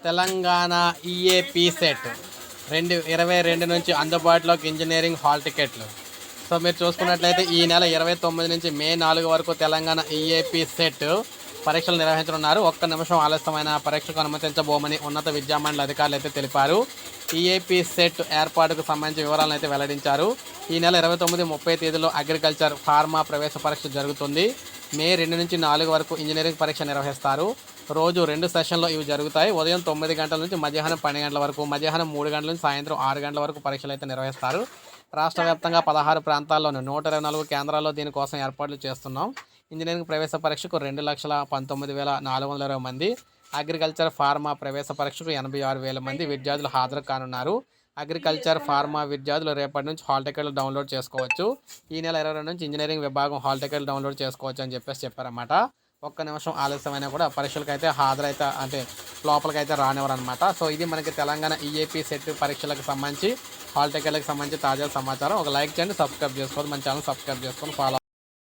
Telangana EAP set రెండు ఇరవై రెండు నుంచి అందుబాటులోకి ఇంజనీరింగ్ హాల్ టికెట్లు సో మీరు చూసుకున్నట్లయితే ఈ నెల ఇరవై తొమ్మిది నుంచి మే నాలుగు వరకు తెలంగాణ ఈఏపీ సెట్ పరీక్షలు నిర్వహించనున్నారు. ఒక్క నిమిషం ఆలస్యమైన పరీక్షకు అనుమతించబోమని ఉన్నత విద్యామండలి అధికారులు అయితే తెలిపారు. ఈఏపీ సెట్ ఏర్పాటుకు సంబంధించిన వివరాలను అయితే వెల్లడించారు. ఈ నెల ఇరవై తొమ్మిది ముప్పై తేదీలో అగ్రికల్చర్ ఫార్మా ప్రవేశ పరీక్ష జరుగుతుంది. మే రెండు నుంచి నాలుగు వరకు ఇంజనీరింగ్ పరీక్ష నిర్వహిస్తారు. రోజు రెండు సెషన్లో ఇవి జరుగుతాయి. ఉదయం తొమ్మిది గంటల నుంచి మధ్యాహ్నం పన్నెండు గంటల వరకు మధ్యాహ్నం మూడు గంటల నుంచి సాయంత్రం ఆరు గంటల వరకు పరీక్షలు అయితే నిర్వహిస్తారు. రాష్ట్ర వ్యాప్తంగా పదహారు ప్రాంతాల్లోని నూట ఇరవై నాలుగు కేంద్రాల్లో దీనికోసం ఏర్పాట్లు చేస్తున్నాం. ఇంజనీరింగ్ ప్రవేశ పరీక్షకు రెండు లక్షల పంతొమ్మిది వేల నాలుగు వందల ఇరవై మంది అగ్రికల్చర్ ఫార్మా ప్రవేశ పరీక్షకు ఎనభై ఆరు వేల మంది విద్యార్థులు హాజరు కానున్నారు. అగ్రికల్చర్ ఫార్మా విద్యార్థులు రేపటి నుంచి హాల్ టికెట్లు డౌన్లోడ్ చేసుకోవచ్చు. ఈ నెల ఇరవై నుంచి ఇంజనీరింగ్ విభాగం హాల్ టికెట్లు డౌన్లోడ్ చేసుకోవచ్చు అని చెప్పేసి చెప్పారన్నమాట. ఒక్క నిమిషం ఆలస్యమైనా కూడా పరీక్షలకు అయితే హాజరైతే అంటే లోపలికి అయితే రానివ్వరు అనమాట సో ఇది మనకి తెలంగాణ ఈఏపీ సెట్ పరీక్షలకు సంబంధించి హాల్ టికెట్లకు సంబంధించి తాజా సమాచారం. ఒక లైక్ చేయండి సబ్స్క్రైబ్ చేసుకోవద్దు. మన ఛానల్ సబ్స్క్రైబ్ చేసుకొని ఫాలో